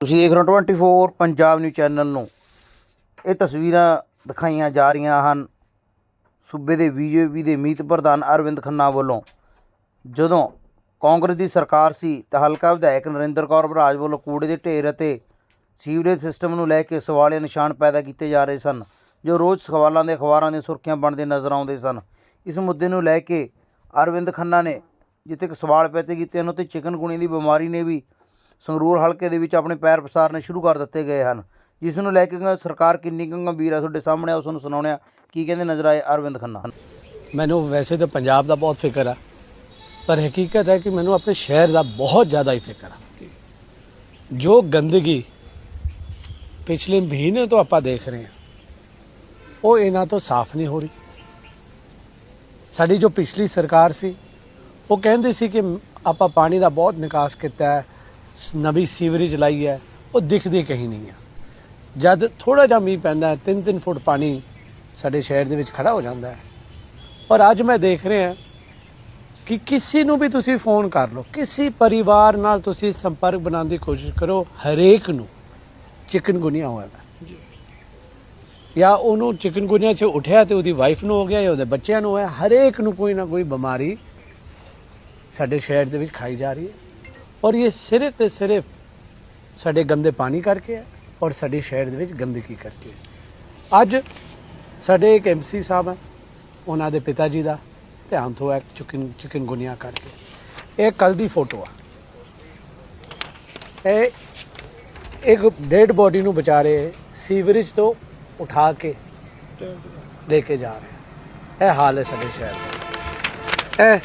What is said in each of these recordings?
ਤੁਸੀਂ ਦੇਖ ਰਹੇ ਹੋ 24 ਪੰਜਾਬ ਨਿਊਜ਼ ਚੈਨਲ ਨੂੰ। ਇਹ ਤਸਵੀਰਾਂ ਦਿਖਾਈਆਂ ਜਾ ਰਹੀਆਂ ਹਨ ਸੂਬੇ ਦੇ ਬੀਜੇਪੀ ਦੇ ਮੀਤ ਪ੍ਰਧਾਨ ਅਰਵਿੰਦ ਖੰਨਾ ਵੱਲੋਂ। ਜਦੋਂ ਕਾਂਗਰਸ ਦੀ ਸਰਕਾਰ ਸੀ ਤਾਂ ਹਲਕਾ ਵਿਧਾਇਕ ਨਰਿੰਦਰ ਕੌਰ ਬਰਾਜ ਵੱਲੋਂ ਕੂੜੇ ਦੇ ਢੇਰ ਅਤੇ ਸੀਵਰੇਜ ਸਿਸਟਮ ਨੂੰ ਲੈ ਕੇ ਸਵਾਲੀਆ ਨਿਸ਼ਾਨ ਪੈਦਾ ਕੀਤੇ ਜਾ ਰਹੇ ਸਨ, ਜੋ ਰੋਜ਼ ਸਵਾਲਾਂ ਦੇ ਅਖਬਾਰਾਂ ਦੀਆਂ ਸੁਰਖੀਆਂ ਬਣਦੇ ਨਜ਼ਰ ਆਉਂਦੇ ਸਨ। ਇਸ ਮੁੱਦੇ ਨੂੰ ਲੈ ਕੇ ਅਰਵਿੰਦ ਖੰਨਾ ਨੇ ਜਿੱਥੇ ਇੱਕ ਸਵਾਲ ਪੈਦੇ ਕੀਤੇ ਹਨ, ਉੱਥੇ ਚਿਕਨਗੁਣੀ ਦੀ ਬਿਮਾਰੀ ਨੇ ਵੀ ਸੰਗਰੂਰ ਹਲਕੇ ਦੇ ਵਿੱਚ ਆਪਣੇ ਪੈਰ ਪਸਾਰਨੇ ਸ਼ੁਰੂ ਕਰ ਦਿੱਤੇ ਗਏ ਹਨ ਜਿਸ ਨੂੰ ਲੈ ਕੇ ਸਰਕਾਰ ਕਿੰਨੀ ਕੁ ਗੰਭੀਰ ਹੈ ਤੁਹਾਡੇ ਸਾਹਮਣੇ ਆ, ਉਸ ਨੂੰ ਸੁਣਾਉਣੇ ਆ ਕੀ ਕਹਿੰਦੇ ਨਜ਼ਰ ਆਏ ਅਰਵਿੰਦ ਖੰਨਾ? ਮੈਨੂੰ ਵੈਸੇ ਤਾਂ ਪੰਜਾਬ ਦਾ ਬਹੁਤ ਫਿਕਰ ਆ ਪਰ ਹਕੀਕਤ ਹੈ ਕਿ ਮੈਨੂੰ ਆਪਣੇ ਸ਼ਹਿਰ ਦਾ ਬਹੁਤ ਜ਼ਿਆਦਾ ਹੀ ਫਿਕਰ ਆ। ਜੋ ਗੰਦਗੀ ਪਿਛਲੇ ਮਹੀਨੇ ਤੋਂ ਆਪਾਂ ਦੇਖ ਰਹੇ ਹਾਂ ਉਹ ਇਹਨਾਂ ਤੋਂ ਸਾਫ਼ ਨਹੀਂ ਹੋ ਰਹੀ। ਸਾਡੀ ਜੋ ਪਿਛਲੀ ਸਰਕਾਰ ਸੀ ਉਹ ਕਹਿੰਦੇ ਸੀ ਕਿ ਆਪਾਂ ਪਾਣੀ ਦਾ ਬਹੁਤ ਨਿਕਾਸ ਕੀਤਾ ਹੈ ਨਵੀਂ ਸੀਵਰੇਜ ਲਾਈ ਹੈ ਉਹ ਦਿਖਦੀ ਕਹੀਂ ਨਹੀਂ ਆ ਜਦ ਥੋੜਾ ਜਿਹਾ ਮੀਂਹ ਪੈਂਦਾ ਹੈ 3-3 ਫੁੱਟ ਪਾਣੀ ਸਾਡੇ ਸ਼ਹਿਰ ਦੇ ਵਿੱਚ ਖੜਾ ਹੋ ਜਾਂਦਾ ਹੈ। ਪਰ ਅੱਜ ਮੈਂ ਦੇਖ ਰਿਹਾ ਕਿ ਕਿਸੇ ਨੂੰ ਵੀ ਤੁਸੀਂ ਫੋਨ ਕਰ ਲਓ ਕਿਸੇ ਪਰਿਵਾਰ ਨਾਲ ਤੁਸੀਂ ਸੰਪਰਕ ਬਣਾਉਣ ਦੀ ਕੋਸ਼ਿਸ਼ ਕਰੋ ਹਰੇਕ ਨੂੰ ਚਿਕਨਗੁਨੀਆ ਹੋਇਆ ਹੈ। ਜਾਂ। ਉਹਨੂੰ ਚਿਕਨਗੁਨੀਆ 'ਚ ਉਠਿਆ ਤੇ ਉਹਦੀ ਵਾਈਫ ਨੂੰ ਹੋ ਗਿਆ ਜਾਂ ਉਹਦੇ ਬੱਚਿਆਂ ਨੂੰ ਹੋਇਆ ਹਰੇਕ ਨੂੰ ਕੋਈ ਨਾ ਕੋਈ ਬਿਮਾਰੀ ਸਾਡੇ ਸ਼ਹਿਰ ਦੇ ਵਿੱਚ ਖਾਈ ਜਾ ਰਹੀ ਹੈ। ਔਰ ਇਹ ਸਿਰਫ ਤੇ ਸਿਰਫ ਸਾਡੇ ਗੰਦੇ ਪਾਣੀ ਕਰਕੇ ਹੈ ਔਰ ਸਾਡੇ ਸ਼ਹਿਰ ਦੇ ਵਿੱਚ ਗੰਦਗੀ ਕਰਕੇ ਅੱਜ ਸਾਡੇ ਇੱਕ ਐਮਸੀ ਸਾਹਿਬ ਹੈ, ਉਹਨਾਂ ਦੇ ਪਿਤਾ ਜੀ ਦਾ ਧਿਆਨ ਤੋਂ ਹੈ ਚਿਕਨ ਚਿਕਨਗੁਨੀਆ ਕਰਕੇ। ਇਹ ਕੱਲ ਦੀ ਫੋਟੋ ਆ। ਇਹ ਇੱਕ ਡੈਡ ਬੋਡੀ ਨੂੰ ਬਚਾ ਰਹੇ, ਸੀਵਰੇਜ ਤੋਂ ਉਠਾ ਕੇ ਲੈ ਕੇ ਜਾ ਰਹੇ। ਇਹ ਹਾਲ ਹੈ ਸਾਡੇ ਸ਼ਹਿਰ ਦਾ। ਇਹ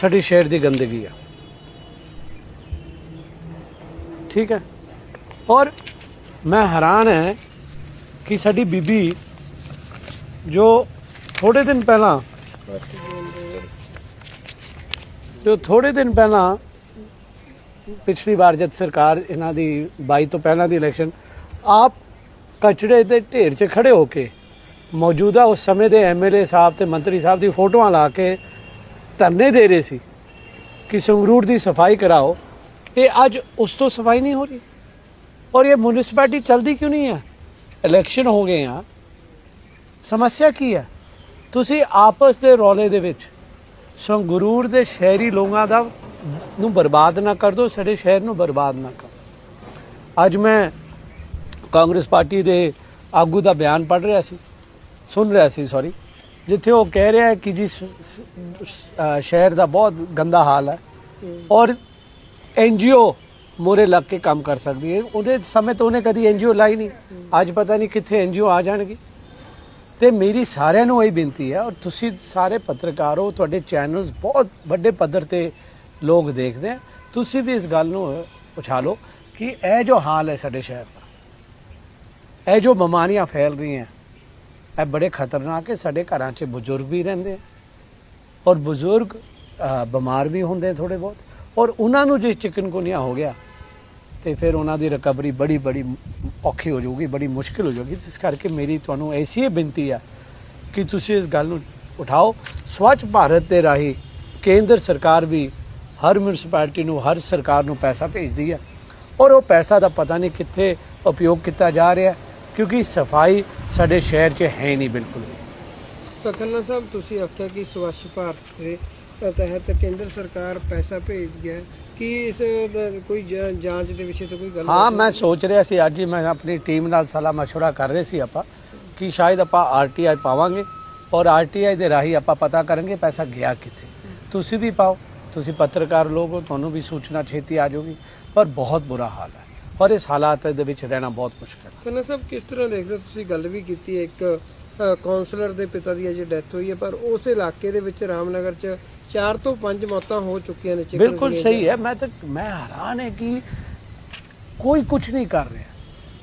ਸਾਡੇ ਸ਼ਹਿਰ ਦੀ ਗੰਦਗੀ ਆ। ਠੀਕ ਹੈ? ਔਰ ਮੈਂ ਹੈਰਾਨ ਹੈ ਕਿ ਸਾਡੀ ਬੀਬੀ ਜੋ ਥੋੜੇ ਦਿਨ ਪਹਿਲਾਂ ਜੋ ਥੋੜੇ ਦਿਨ ਪਹਿਲਾਂ ਪਿਛਲੀ ਵਾਰ ਜਦ ਸਰਕਾਰ ਇਹਨਾਂ ਦੀ 22 ਤੋਂ ਪਹਿਲਾਂ ਦੀ ਇਲੈਕਸ਼ਨ ਆਪ ਕਚੜੇ ਦੇ ਢੇਰ 'ਚ ਖੜੇ ਹੋ ਕੇ ਮੌਜੂਦਾ ਉਸ ਸਮੇਂ ਦੇ ਐਮਐਲਏ ਸਾਹਿਬ ਤੇ ਮੰਤਰੀ ਸਾਹਿਬ ਦੀ ਫੋਟੋਆਂ ਲਾ ਕੇ ਧਰਨੇ ਦੇ ਰਹੇ ਸੀ ਕਿ ਸੰਗਰੂਰ ਦੀ ਸਫ਼ਾਈ ਕਰਾਓ। ਤੇ ਅੱਜ ਉਸ ਤੋਂ ਸਫ਼ਾਈ ਨਹੀਂ ਹੋ ਰਹੀ। ਔਰ ਇਹ ਮਿਊਨਿਸਪੈਲਿਟੀ ਚਲਦੀ ਕਿਉਂ ਨਹੀਂ ਹੈ? ਇਲੈਕਸ਼ਨ ਹੋ ਗਏ ਆ। ਸਮੱਸਿਆ ਕੀ ਹੈ? ਤੁਸੀਂ ਆਪਸ ਦੇ ਰੌਲੇ ਦੇ ਵਿੱਚ ਸੰਗਰੂਰ ਦੇ ਸ਼ਹਿਰੀ ਲੋਕਾਂ ਦਾ ਨੂੰ ਬਰਬਾਦ ਨਾ ਕਰ ਦਿਓ, ਸਾਡੇ ਸ਼ਹਿਰ ਨੂੰ ਬਰਬਾਦ ਨਾ ਕਰ ਅੱਜ ਮੈਂ ਕਾਂਗਰਸ ਪਾਰਟੀ ਦੇ ਆਗੂ ਦਾ ਬਿਆਨ ਪੜ੍ਹ ਰਿਹਾ ਸੀ, ਸੁਣ ਰਿਹਾ ਸੀ ਸੌਰੀ ਜਿੱਥੇ ਉਹ ਕਹਿ ਰਿਹਾ ਹੈ ਕਿ ਜੀ ਸ਼ਹਿਰ ਦਾ ਬਹੁਤ ਗੰਦਾ ਹਾਲ ਹੈ। ਔਰ ਐਨਜੀਓ ਮੋਰੇ ਲੱਗ ਕੇ ਕੰਮ ਕਰ ਸਕਦੀ ਹੈ। ਉਹਦੇ ਸਮੇਂ ਤੋਂ ਉਹਨੇ ਕਦੀ ਐਨਜੀਓ ਲਾਈ ਨਹੀਂ। ਅੱਜ ਪਤਾ ਨਹੀਂ ਕਿੱਥੇ ਐਨਜੀਓ ਆ ਜਾਣਗੇ। ਤੇ ਮੇਰੀ ਸਾਰਿਆਂ ਨੂੰ ਇਹ ਬੇਨਤੀ ਹੈ ਔਰ ਤੁਸੀਂ ਸਾਰੇ ਪੱਤਰਕਾਰ ਹੋ, ਤੁਹਾਡੇ ਚੈਨਲਸ ਬਹੁਤ ਵੱਡੇ ਪੱਧਰ ਤੇ ਲੋਕ ਦੇਖਦੇ ਆ। ਤੁਸੀਂ ਵੀ ਇਸ ਗੱਲ ਨੂੰ ਉਛਾਲੋ ਕਿ ਇਹ ਜੋ ਹਾਲ ਹੈ ਸਾਡੇ ਸ਼ਹਿਰ ਦਾ, ਇਹ ਜੋ ਬਿਮਾਰੀਆਂ ਫੈਲ ਰਹੀਆਂ, ਇਹ ਬੜੇ ਖਤਰਨਾਕ ਹੈ। ਸਾਡੇ ਘਰਾਂ 'ਚ ਬਜ਼ੁਰਗ ਵੀ ਰਹਿੰਦੇ ਔਰ ਬਜ਼ੁਰਗ ਬਿਮਾਰ ਵੀ ਹੁੰਦੇ ਥੋੜੇ ਬਹੁਤ। ਔਰ ਉਹਨਾਂ ਨੂੰ ਜੇ ਚਿਕਨਗੁਨੀਆ ਹੋ ਗਿਆ, ਤੇ ਫਿਰ ਉਹਨਾਂ ਦੀ ਰਿਕਵਰੀ ਬੜੀ ਬੜੀ ਔਖੀ ਹੋ ਜਾਊਗੀ, ਬੜੀ ਮੁਸ਼ਕਿਲ ਹੋ ਜਾਊਗੀ। ਇਸ ਕਰਕੇ ਮੇਰੀ ਤੁਹਾਨੂੰ ਐਸੀ ਹੀ ਬੇਨਤੀ ਆ ਕਿ ਤੁਸੀਂ ਇਸ ਗੱਲ ਨੂੰ ਉਠਾਓ। ਸਵੱਛ ਭਾਰਤ ਦੇ ਰਾਹੀਂ ਕੇਂਦਰ ਸਰਕਾਰ ਵੀ ਹਰ ਮਿਊਨਿਸਪੈਲਿਟੀ ਨੂੰ, ਹਰ ਸਰਕਾਰ ਨੂੰ ਪੈਸਾ ਭੇਜਦੀ ਹੈ ਔਰ ਉਹ ਪੈਸਾ ਦਾ ਪਤਾ ਨਹੀਂ ਕਿੱਥੇ ਉਪਯੋਗ ਕੀਤਾ ਜਾ ਰਿਹਾ, ਕਿਉਂਕਿ ਸਫ਼ਾਈ ਸਾਡੇ ਸ਼ਹਿਰ 'ਚ ਹੈ ਨਹੀਂ ਬਿਲਕੁਲ ਵੀ। ਤਾਂ ਸਾਹਿਬ, ਤੁਸੀਂ ਆਖਿਆ ਕਿ ਸਵੱਛ ਭਾਰਤ ਦੇ ਤਹਿਤ ਕੇਂਦਰ ਸਰਕਾਰ ਪੈਸਾ ਭੇਜਦੀ ਹੈ। ਕਿ ਇਸ ਕੋਈ ਜਾਂਚ ਦੇ ਵਿਸ਼ੇ ਤੇ ਕੋਈ ਗੱਲ ਹਾਂ ਮੈਂ ਸੋਚ ਰਿਹਾ ਸੀ ਅੱਜ ਹੀ ਮੈਂ ਆਪਣੀ ਟੀਮ ਨਾਲ ਸਲਾਹ ਮਸ਼ਵਰਾ ਕਰ ਰਹੇ ਸੀ ਆਪਾਂ ਕਿ ਸ਼ਾਇਦ ਆਪਾਂ ਆਰਟੀਆਈ ਪਾਵਾਂਗੇ ਔਰ ਆਰਟੀਆਈ ਦੇ ਰਾਹੀਂ ਆਪਾਂ ਪਤਾ ਕਰਾਂਗੇ ਪੈਸਾ ਗਿਆ ਕਿੱਥੇ। ਤੁਸੀਂ ਵੀ ਪਾਓ ਤੁਸੀਂ ਪੱਤਰਕਾਰ ਲੋਕ ਹੋ ਤੁਹਾਨੂੰ ਵੀ ਸੂਚਨਾ ਛੇਤੀ ਆ ਜਾਊਗੀ ਪਰ ਬਹੁਤ ਬੁਰਾ ਹਾਲ ਹੈ ਔਰ ਇਸ ਹਾਲਾਤ ਦੇ ਵਿੱਚ ਰਹਿਣਾ ਬਹੁਤ ਮੁਸ਼ਕਲ ਹੈ। ਖੰਨਾ ਸਾਹਿਬ ਕਿਸ ਤਰ੍ਹਾਂ ਦੇਖਦੇ? ਤੁਸੀਂ ਗੱਲ ਵੀ ਕੀਤੀ ਇੱਕ ਕਾਉਂਸਲਰ ਦੇ ਪਿਤਾ ਦੀ ਅਜੇ ਡੈਥ ਹੋਈ ਹੈ ਪਰ ਉਸ ਇਲਾਕੇ ਦੇ ਵਿੱਚ ਰਾਮਨਗਰ 'ਚ 4 ਤੋਂ 5 ਮੌਤਾਂ ਹੋ ਚੁੱਕੀਆਂ ਨੇ chicken ਬਿਲਕੁਲ। ਸਹੀ ਹੈ। ਮੈਂ ਤਾਂ ਮੈਂ ਹੈਰਾਨ ਹੈ ਕਿ ਕੋਈ ਕੁਝ ਨਹੀਂ ਕਰ ਰਿਹਾ।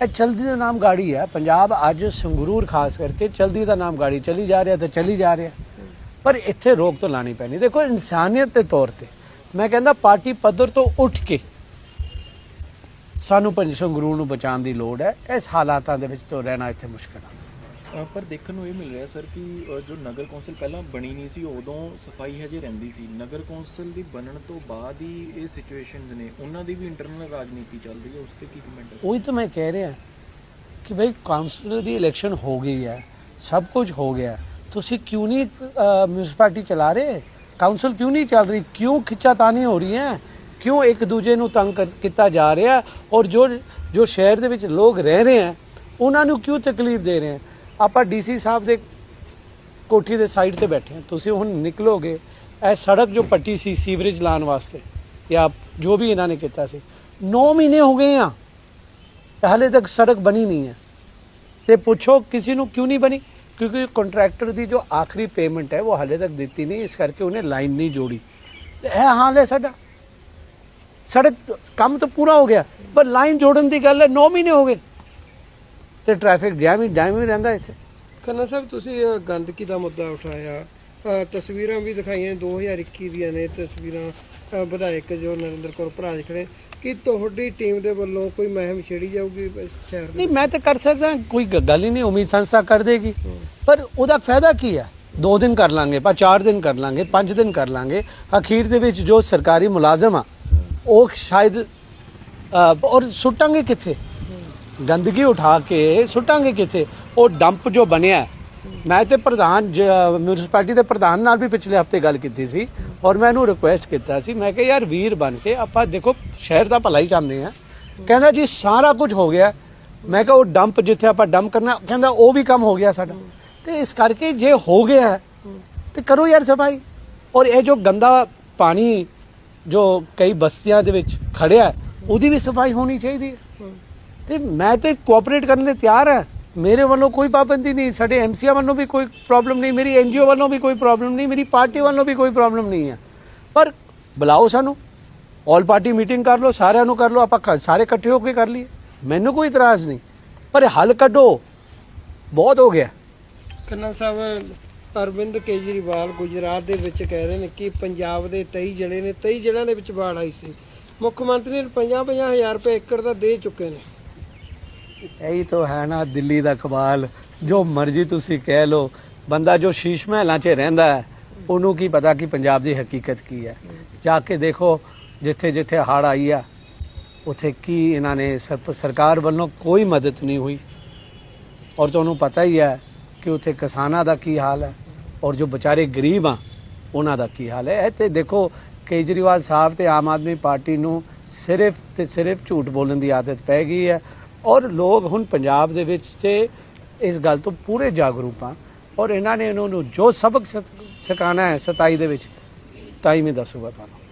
ਇਹ ਚਲਦੀ ਦਾ ਨਾਮ ਗਾੜੀ ਹੈ। ਪੰਜਾਬ ਅੱਜ ਸੰਗਰੂਰ ਖਾਸ ਕਰਕੇ ਚਲਦੀ ਦਾ ਨਾਮ ਗਾੜੀ ਚਲੀ ਜਾ ਰਿਹਾ ਤੇ ਚਲੀ ਜਾ ਰਿਹਾ। ਪਰ ਇੱਥੇ ਰੋਕ ਤਾਂ ਲਾਣੀ ਪੈਣੀ। ਦੇਖੋ ਇਨਸਾਨੀਅਤ ਦੇ ਤੌਰ ਤੇ ਮੈਂ ਕਹਿੰਦਾ ਪਾਰਟੀ ਪੱਧਰ ਤੋਂ ਉੱਠ ਕੇ ਸਾਨੂੰ ਪੰਜ ਸੰਗਰੂਰ ਨੂੰ ਬਚਾਉਣ ਦੀ ਲੋੜ ਹੈ। ਇਸ ਹਾਲਾਤਾਂ ਦੇ ਵਿੱਚ ਤੋਂ ਰਹਿਣਾ ਇੱਥੇ ਮੁਸ਼ਕਲ ਹੈ ਪਰ ਦੇਖਣ ਨੂੰ ਇਹ ਮਿਲ ਰਿਹਾ ਸਰ ਕਿ ਜੋ ਨਗਰ ਕੌਂਸਲ ਪਹਿਲਾਂ ਬਣੀ ਨਹੀਂ ਸੀ, ਉਦੋਂ ਸਫ਼ਾਈ ਹਜੇ ਰਹਿੰਦੀ ਸੀ। ਨਗਰ ਕੌਂਸਲ ਦੀ ਬਣਨ ਤੋਂ ਬਾਅਦ ਹੀ ਇਹ ਸਿਚੁਏਸ਼ਨਸ ਨੇ। ਉਹਨਾਂ ਦੀ ਵੀ ਇੰਟਰਨਲ ਰਾਜਨੀਤੀ ਚੱਲਦੀ ਹੈ, ਉਸ ਤੇ ਕੀ ਕਮੈਂਟ ਹੈ? ਉਹੀ ਤਾਂ ਮੈਂ ਕਹਿ ਰਿਹਾ ਕਿ ਭਾਈ ਕਾਉਂਸਲਰ ਦੀ ਇਲੈਕਸ਼ਨ ਹੋ ਗਈ ਹੈ, ਸਭ ਕੁਝ ਹੋ ਗਿਆ ਤੁਸੀਂ ਕਿਉਂ ਨਹੀਂ ਮਿਊਨਿਸਪੈਲਿਟੀ ਚਲਾ ਰਹੇ? ਕਾਉਂਸਲ ਕਿਉਂ ਨਹੀਂ ਚੱਲ ਰਹੀ? ਕਿਉਂ ਖਿੱਚਾਤਾਨੀ ਹੋ ਰਹੀ ਹੈ ਕਿਉਂ ਇੱਕ ਦੂਜੇ ਨੂੰ ਤੰਗ ਕੀਤਾ ਜਾ ਰਿਹਾ? ਔਰ ਜੋ ਜੋ ਸ਼ਹਿਰ ਦੇ ਵਿੱਚ ਲੋਕ ਰਹਿ ਰਹੇ ਆ ਉਹਨਾਂ ਨੂੰ ਕਿਉਂ ਤਕਲੀਫ ਦੇ ਰਹੇ ਆ ਆਪਾਂ ਡੀਸੀ ਸਾਹਿਬ ਦੇ ਕੋਠੀ ਦੇ ਸਾਈਡ ਤੇ ਬੈਠੇ ਹਾਂ। ਤੁਸੀਂ ਹੁਣ ਨਿਕਲੋਗੇ, ਇਹ ਸੜਕ ਜੋ ਪੱਟੀ ਸੀ ਸੀਵਰੇਜ ਲਾਉਣ ਵਾਸਤੇ, ਜਾਂ ਜੋ ਵੀ ਇਹਨਾਂ ਨੇ ਕੀਤਾ ਸੀ 9 ਮਹੀਨੇ ਹੋ ਗਏ ਆ। ਹਾਲੇ ਤੱਕ ਸੜਕ ਬਣੀ ਨਹੀਂ ਹੈ। ਤੇ ਪੁੱਛੋ ਕਿਸੇ ਨੂੰ ਕਿਉਂ ਨਹੀਂ ਬਣੀ? ਕਿਉਂਕਿ ਕੰਟਰੈਕਟਰ ਦੀ ਜੋ ਆਖਰੀ ਪੇਮੈਂਟ ਹੈ, ਉਹ ਹਾਲੇ ਤੱਕ ਦਿੱਤੀ ਨਹੀਂ। ਇਸ ਕਰਕੇ ਉਹਨੇ ਲਾਈਨ ਨਹੀਂ ਜੋੜੀ। ਤੇ ਇਹ ਹਾਲ ਹੈ ਸਾਡਾ। ਸੜਕ ਕੰਮ ਤਾਂ ਪੂਰਾ ਹੋ ਗਿਆ, ਪਰ ਲਾਈਨ ਜੋੜਨ ਦੀ ਗੱਲ ਹੈ 9 ਮਹੀਨੇ ਹੋ ਗਏ। ਤੇ ਟ੍ਰੈਫਿਕ ਜੈਮ ਹੀ ਜੈਮ ਹੀ ਰਹਿੰਦਾ ਇੱਥੇ। ਖੰਨਾ ਸਾਹਿਬ ਤੁਸੀਂ ਗੰਦਗੀ ਦਾ ਮੁੱਦਾ ਉਠਾਇਆ। ਅ, ਤਸਵੀਰਾਂ ਵੀ ਦਿਖਾਈਆਂ 2021 ਦੀਆਂ ਨੇ ਤਸਵੀਰਾਂ। ਅ, ਵਿਧਾਇਕ ਜੋ ਨਰਿੰਦਰ ਕੌਰ ਭਰਾਜ ਖੜੇ। ਕਿ ਤੁਹਾਡੀ ਟੀਮ ਦੇ ਵੱਲੋਂ ਕੋਈ ਮਹਿਮ ਛੇੜੀ ਜਾਊਗੀ ਇਸ ਸ਼ਹਿਰ ਦੇ ਨਹੀਂ ਮੈਂ ਤਾਂ ਕਰ ਸਕਦਾ ਕੋਈ ਗ- ਗੱਲ ਹੀ ਨਹੀਂ ਉਮੀਦ ਸੰਸਥਾ ਕਰ ਦੇਗੀ। ਪਰ ਉਹਦਾ ਫਾਇਦਾ ਕੀ ਹੈ? ਦੋ ਦਿਨ ਕਰ ਲਾਂਗੇ ਪਰ ਚਾਰ ਦਿਨ ਕਰ ਲਾਂਗੇ ਪੰਜ ਦਿਨ ਕਰ ਲਾਂਗੇ। ਅਖੀਰ ਦੇ ਵਿੱਚ ਜੋ ਸਰਕਾਰੀ ਮੁਲਾਜ਼ਮ ਆ ਉਹ ਸ਼ਾਇਦ ਔਰ ਸੁੱਟਾਂਗੇ ਕਿੱਥੇ? ਗੰਦਗੀ ਉਠਾ ਕੇ ਸੁੱਟਾਂਗੇ ਕਿੱਥੇ? ਉਹ ਡੰਪ ਜੋ ਬਣਿਆ ਮੈਂ ਤੇ ਪ੍ਰਧਾਨ ਮਿਊਨਿਸਪੈਲਿਟੀ ਦੇ ਪ੍ਰਧਾਨ ਨਾਲ ਵੀ ਪਿਛਲੇ ਹਫ਼ਤੇ ਗੱਲ ਕੀਤੀ ਸੀ ਔਰ ਮੈਂ ਇਹਨੂੰ ਰਿਕੁਐਸਟ ਕੀਤਾ ਸੀ। ਮੈਂ ਕਿਹਾ ਯਾਰ ਵੀਰ ਬਣ ਕੇ ਆਪਾਂ ਦੇਖੋ ਸ਼ਹਿਰ ਦਾ ਭਲਾ ਹੀ ਚਾਹੁੰਦੇ ਆ ਕਹਿੰਦਾ ਜੀ ਸਾਰਾ ਕੁਝ ਹੋ ਗਿਆ। ਮੈਂ ਕਿਹਾ ਉਹ ਡੰਪ ਜਿੱਥੇ ਆਪਾਂ ਡੰਪ ਕਰਨਾ ਕਹਿੰਦਾ ਉਹ ਵੀ ਕੰਮ ਹੋ ਗਿਆ ਸਾਡਾ। ਤੇ ਇਸ ਕਰਕੇ ਜੇ ਹੋ ਗਿਆ ਹੈ, ਤੇ ਕਰੋ ਯਾਰ ਸਫ਼ਾਈ। ਔਰ ਇਹ ਜੋ ਗੰਦਾ ਪਾਣੀ ਜੋ ਕਈ ਬਸਤੀਆਂ ਦੇ ਵਿੱਚ ਖੜਿਆ ਉਹਦੀ ਵੀ ਸਫ਼ਾਈ ਹੋਣੀ ਚਾਹੀਦੀ ਹੈ। ਤੇ ਮੈਂ ਤੇ ਕੋਆਪਰੇਟ ਕਰਨ ਲਈ ਤਿਆਰ ਹਾਂ। ਮੇਰੇ ਵੱਲੋਂ ਕੋਈ ਪਾਬੰਦੀ ਨਹੀਂ, ਸਾਡੇ ਐਮਸੀਆ ਵੱਲੋਂ ਵੀ ਕੋਈ ਪ੍ਰੋਬਲਮ ਨਹੀਂ, ਮੇਰੀ ਐਨਜੀਓ ਵੱਲੋਂ ਵੀ ਕੋਈ ਪ੍ਰੋਬਲਮ ਨਹੀਂ, ਮੇਰੀ ਪਾਰਟੀ ਵੱਲੋਂ ਵੀ ਕੋਈ ਪ੍ਰੋਬਲਮ ਨਹੀਂ ਹੈ। ਪਰ ਬੁਲਾਓ ਸਾਨੂੰ। ਆਲ ਪਾਰਟੀ ਮੀਟਿੰਗ ਕਰ ਲਓ, ਸਾਰਿਆਂ ਨੂੰ ਕਰ ਲਓ, ਆਪਾਂ ਸਾਰੇ ਇਕੱਠੇ ਹੋ ਕੇ ਕਰ ਲਈਏ। ਮੈਨੂੰ ਕੋਈ ਇਤਰਾਜ਼ ਨਹੀਂ। ਪਰ ਹੱਲ ਕੱਢੋ। ਬਹੁਤ ਹੋ ਗਿਆ। ਖੰਨਾ ਸਾਹਿਬ, ਅਰਵਿੰਦ ਕੇਜਰੀਵਾਲ ਗੁਜਰਾਤ ਦੇ ਵਿੱਚ ਕਹਿ ਰਹੇ ਨੇ ਕਿ ਪੰਜਾਬ ਦੇ 23 ਜ਼ਿਲ੍ਹੇ ਨੇ 23 ਜ਼ਿਲ੍ਹਿਆਂ ਦੇ ਵਿੱਚ ਬਾੜ ਆਈ ਸੀ। ਮੁੱਖ ਮੰਤਰੀ ਨੇ 50 ਹਜ਼ਾਰ ਰੁਪਏ ਏਕੜ ਦਾ ਦੇ ਚੁੱਕੇ ਨੇ। ਇਹੀ ਤਾਂ ਹੈ ਨਾ ਦਿੱਲੀ ਦਾ ਕਮਾਲ ਜੋ ਮਰਜ਼ੀ ਤੁਸੀਂ ਕਹਿ ਲਓ, ਬੰਦਾ ਜੋ ਸ਼ੀਸ਼ ਮਹਿਲਾਂ 'ਚ ਰਹਿੰਦਾ ਹੈ, ਉਹਨੂੰ ਕੀ ਪਤਾ ਕਿ ਪੰਜਾਬ ਦੀ ਹਕੀਕਤ ਕੀ ਹੈ। ਜਾ ਕੇ ਦੇਖੋ, ਜਿੱਥੇ ਜਿੱਥੇ ਹੜ੍ਹ ਆਈ ਆ, ਉਥੇ ਕੀ ਇਹਨਾਂ ਨੇ ਸਰਪ- ਸਰਕਾਰ ਵੱਲੋਂ ਕੋਈ ਮਦਦ ਨਹੀਂ ਹੋਈ। ਔਰ ਤੁਹਾਨੂੰ ਪਤਾ ਹੀ ਹੈ ਕਿ ਉਥੇ ਕਿਸਾਨਾਂ ਦਾ ਕੀ ਹਾਲ ਹੈ, ਔਰ ਜੋ ਵਿਚਾਰੇ ਗਰੀਬ ਆ, ਉਹਨਾਂ ਦਾ ਕੀ ਹਾਲ ਹੈ। ਇਹ ਤੇ ਦੇਖੋ, ਕੇਜਰੀਵਾਲ ਸਾਹਿਬ ਤੇ ਆਮ ਆਦਮੀ ਪਾਰਟੀ ਨੂੰ ਸਿਰਫ ਤੇ ਸਿਰਫ ਝੂਠ ਬੋਲਣ ਦੀ ਆਦਤ ਪੈ ਗਈ ਹੈ। ਔਰ ਲੋਕ ਹੁਣ ਪੰਜਾਬ ਦੇ ਵਿੱਚ ਤੇ ਇਸ ਗੱਲ ਤੋਂ ਪੂਰੇ ਜਾਗਰੂਕ ਆ। ਔਰ ਇਹਨਾਂ ਨੇ ਇਹਨਾਂ ਨੂੰ ਜੋ ਸਬਕ ਸਿਖ- ਸਿਖਾਉਣਾ ਹੈ 27 ਦੇ ਵਿੱਚ ਟਾਈਮ ਹੀ ਦੱਸੂਗਾ ਤੁਹਾਨੂੰ।